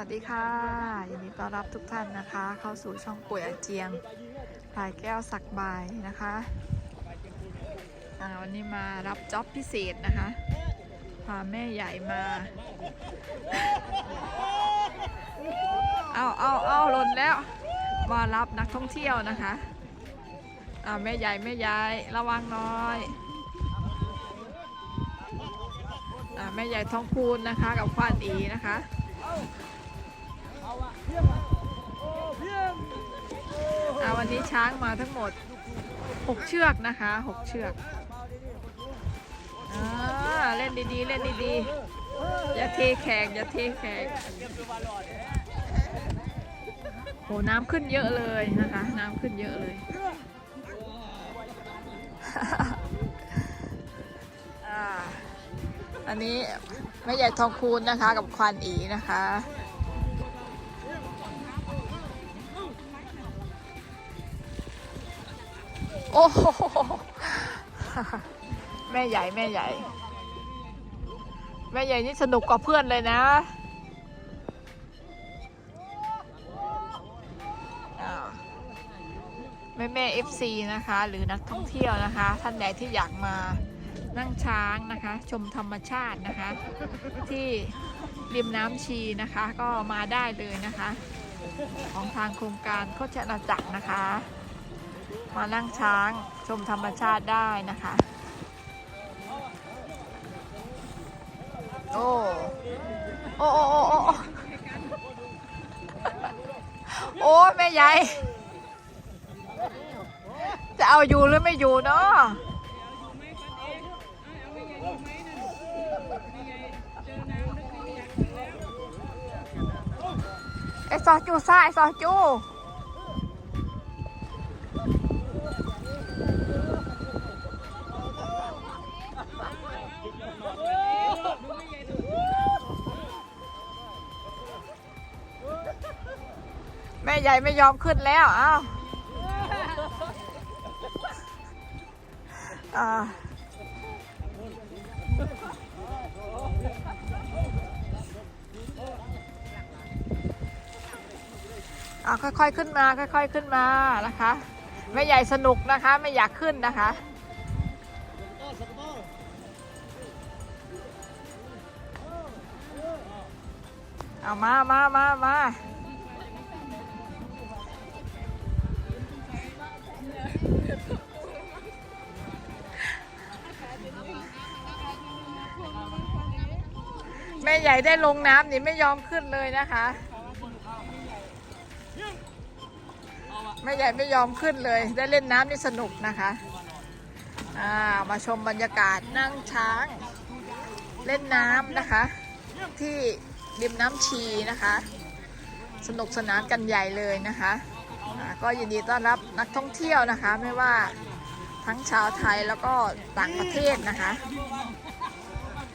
วัสดีค่ะยินดีต้อนรับทุกท่านนะคะ เข้าสู่ช่องป่วยอาเจียงพลายแก้วสักบายนะคะวันนี้มารับจ็อบพิเศษนะคะพาแม่ใหญ่มา เอาเอาเอาหล่นแล้ว มารับนักท่องเที่ยวนะคะอาแม่ใหญ่แม่ใหญ่ระวังน้อยอาแม่ใหญ่ท้องคูณนะคะ กับควานอีนะคะ อาวันนี้ช้างมาทั้งหมด 6 เชือกนะคะ 6 เชือกอเล่นดีๆ เล่นดีๆ อย่าเทแขกอย่าเทแขกโหน้ำขึ้นเยอะเลยนะคะ น้ำขึ้นเยอะเลยอันนี้แม่ใหญ่ทองคูณนะคะ กับควานอีนะคะ โอ้โหแม่ใหญ่แม่ใหญ่ แม่ใหญ่นี่สนุกกว่าเพื่อนเลยนะแม่แม่เอฟซีนะคะ หรือนักท่องเที่ยวนะคะ ท่านใดที่อยากมานั่งช้างนะคะ ชมธรรมชาตินะคะ ที่ริมน้ำชีนะคะ ก็มาได้เลยนะคะ ของทางโครงการโคชนาจักรนะคะ มานั่งช้างชมธรรมชาติได้นะคะ โอ้โอ้โอ้โอ้โอ้โอ้แม่ใหญ่จะเอาอยู่หรือไม่อยู่เนาะไอซอจูซ่าไอซอจู ม่ใหญ่ไม่ยอมขึ้นแล้ว อ้าวอาอ่าค่อยๆขึ้นมา ค่อยๆขึ้นมานะคะแม่ใหญ่สนุกนะคะ ไม่อยากขึ้นนะคะเอามามามามา แม่ใหญ่ได้ลงน้ำนี่ไม่ยอมขึ้นเลยนะคะ แม่ใหญ่ไม่ยอมขึ้นเลย ได้เล่นน้ำนี่สนุกนะคะอ่ามาชมบรรยากาศนั่งช้าง เล่นน้ำนะคะ ที่ริมน้ำชีนะคะ สนุกสนานกันใหญ่เลยนะคะก็ยินดีต้อนรับนักท่องเที่ยวนะคะ ไม่ว่าทั้งชาวไทยแล้วก็ต่างประเทศนะคะ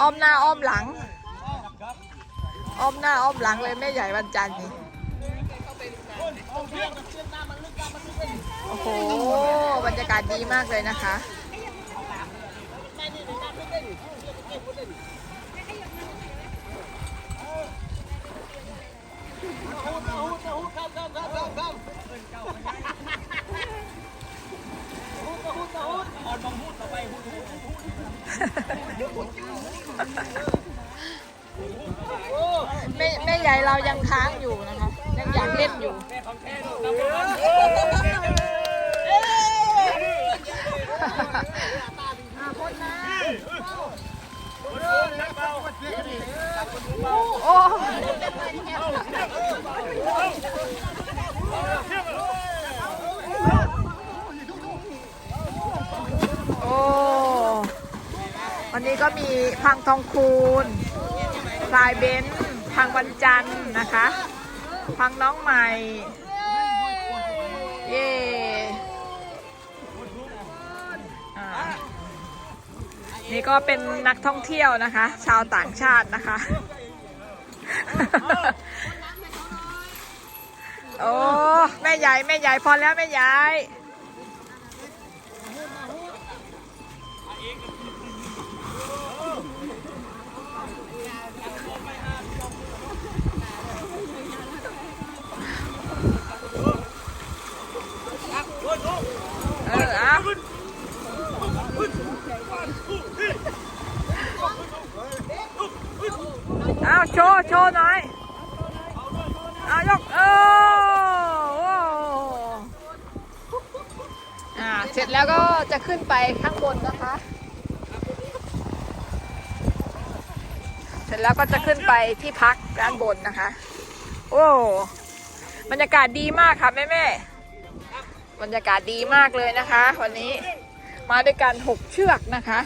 อ้อมหน้าอ้อมหลัง อ้อมหน้าอ้อมหลังเลยแม่ใหญ่วันจันทร์นี่โอ้โห บรรยากาศดีมากเลยนะคะ แม่แม่ใหญ่เรายังค้างอยู่นะคะยังอยากเล่นอยู่โอ้โอ้ วั นี้ก็มีพังทองคูณสายเบนซ์พังวันจันทร์นะคะ พังน้องใหม่ เย่อ่านี่ก็เป็นนักท่องเที่ยวนะคะ ชาวต่างชาตินะคะ โอ้ แม่ใหญ่ แม่ใหญ่พอแล้ว แม่ใหญ่ โชว์ โชว์หน่อย เอา ยก เออโอ้อ่า เสร็จแล้วก็จะขึ้นไปข้างบนนะคะ เสร็จแล้วก็จะขึ้นไปที่พักด้านบนนะคะ โอ้ บรรยากาศดีมากค่ะแม่แม่บรรยากาศดีมากเลยนะคะ วันนี้มาด้วยกันหกเชือกนะคะ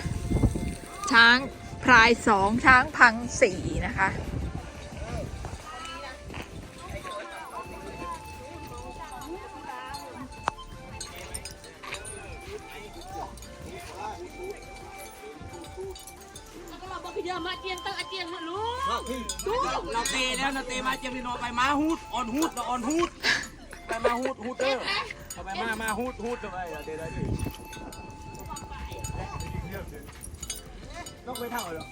ช้างพรายสองช้างพังสี่นะคะ เราเตะแล้วนะเตะมาเจมิโนไปมาฮูดออนฮูดออนฮูดไปมาฮูดฮูดเตอร์ไปมามาฮูดฮูดเลยเดี๋ยวได้ดิต้องไปเท่าเหรอ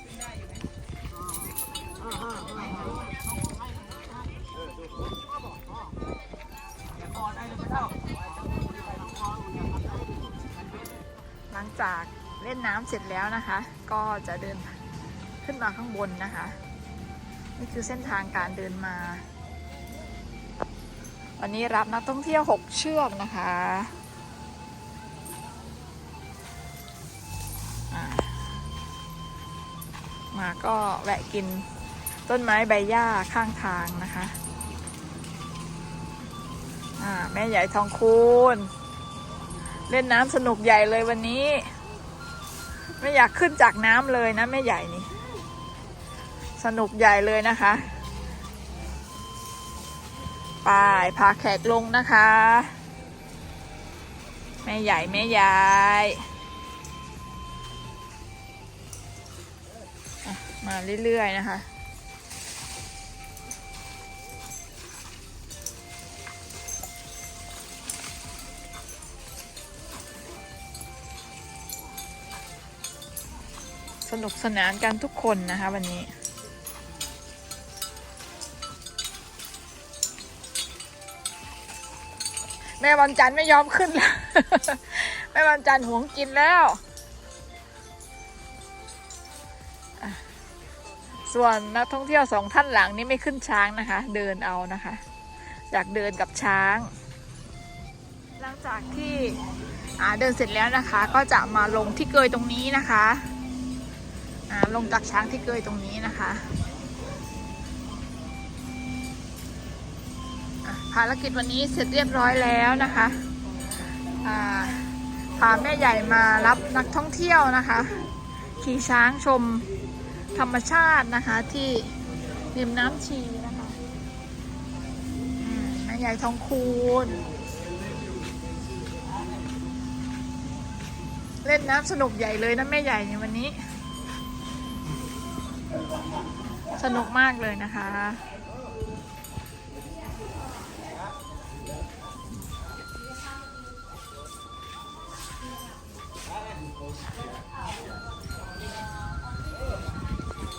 ต่อได้เลยหลังจากเล่นน้ำเสร็จแล้วนะคะ ก็จะเดินขึ้นมาข้างบนนะคะ นี่คือเส้นทางการเดินมา วันนี้รับนักท่องเที่ยว 6 เชือกนะคะมาก็แวะกินต้นไม้ใบหญ้าข้างทางนะคะอ่าแม่ใหญ่ทองคูณ เล่นน้ำสนุกใหญ่เลยวันนี้ ไม่อยากขึ้นจากน้ำเลยนะแม่ใหญ่นี่ สนุกใหญ่เลยนะคะไปพาแขกลงนะคะ แม่ใหญ่ แม่ยายมาเรื่อย ๆ นะคะสนุกสนานกันทุกคนนะคะวันนี้ แม่วันจันไม่ยอมขึ้นแล้วแม่วันจันหวงกินแล้ว ส่วนนักท่องเที่ยวสองท่านหลังนี่ไม่ขึ้นช้างนะคะ เดินเอานะคะอยากเดินกับช้าง หลังจากที่เดินเสร็จแล้วนะคะ ก็จะมาลงที่เกยตรงนี้นะคะลงจากช้างที่เกยตรงนี้นะคะ ภารกิจวันนี้เสร็จเรียบร้อยแล้วนะคะพาแม่ใหญ่มารับนักท่องเที่ยวนะคะ ขี่ช้างชมธรรมชาตินะคะที่ริมน้ำชีนะคะแม่ใหญ่ทองคูณ เล่นน้ำสนุกใหญ่เลยนะแม่ใหญ่ในวันนี้ สนุกมากเลยนะคะ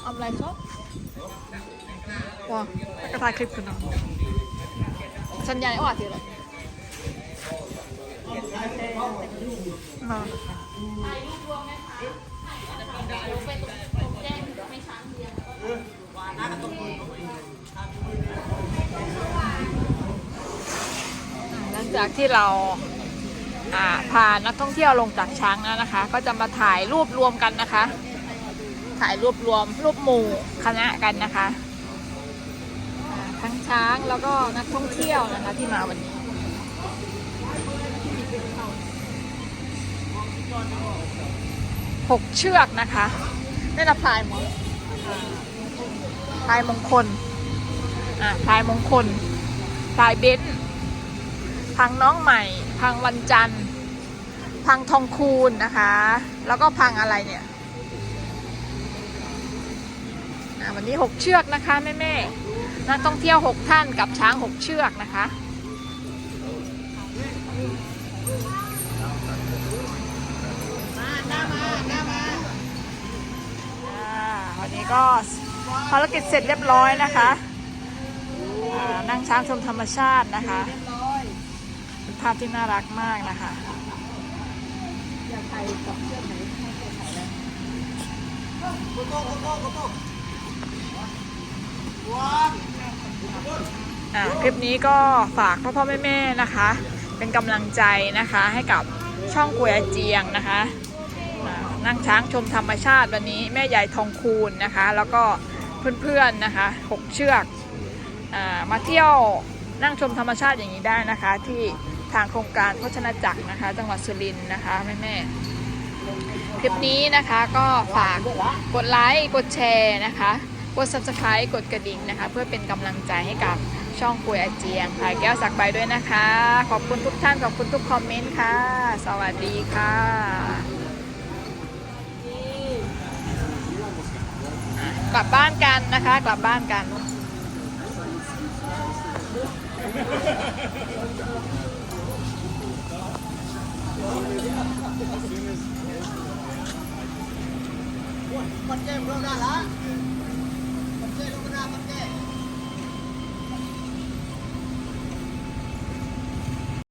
เอาอะไรครับว้าวกระถ่ายคลิปคุณน้องสัญญาณว่าทีอะไรมาหลังจากที่เราอ่า พานักท่องเที่ยวลงจากช้างแล้วนะคะ ก็จะมาถ่ายรูปรวมกันนะคะ ถ่ายรูปรวมรูปหมู่คณะกันนะคะทั้งช้างแล้วก็นักท่องเที่ยวนะคะที่มาวันนี้หกเชือกนะคะได้รับพลายมดพลายมงคลอะพลายมงคลพลายเบนซ์พังน้องใหม่ พังวันจันทร์ พังทองคูณนะคะ แล้วก็พังอะไรเนี่ยวันนี้6เชือกนะคะแม่แม่ๆนักท่องเที่ยว6ท่านกับช้าง6เชือกนะคะอ่าวันนี้ก็ภารกิจเสร็จเรียบร้อยนะคะ นั่งช้างชมธรรมชาตินะคะ ภาพที่น่ารักมากนะคะอ่าคลิปนี้ก็ฝากพ่อพ่อแม่แม่นะคะ เป็นกำลังใจนะคะให้กับช่องกวยอาเจียงนะคะ นั่งช้างชมธรรมชาติวันนี้แม่ใหญ่ทองคูณนะคะ แล้วก็เพื่อนๆนะคะหกเชือกอามาเที่ยวนั่งชมธรรมชาติอย่างนี้ได้นะคะที่ ทางโครงการโภชนาจักรนะคะ จังหวัดสุรินทร์นะคะแม่แม่คลิปนี้นะคะก็ฝากกดไลค์กดแชร์นะคะ กด subscribe กดกระดิ่งนะคะ เพื่อเป็นกำลังใจให้กับช่องปุยอาเจียงพายแก้วสักใบด้วยนะคะ ขอบคุณทุกท่าน ขอบคุณทุกคอมเมนต์ค่ะ สวัสดีค่ะกลับบ้านกันนะคะ กลับบ้านกัน มันแก้มเราได้ละมันแ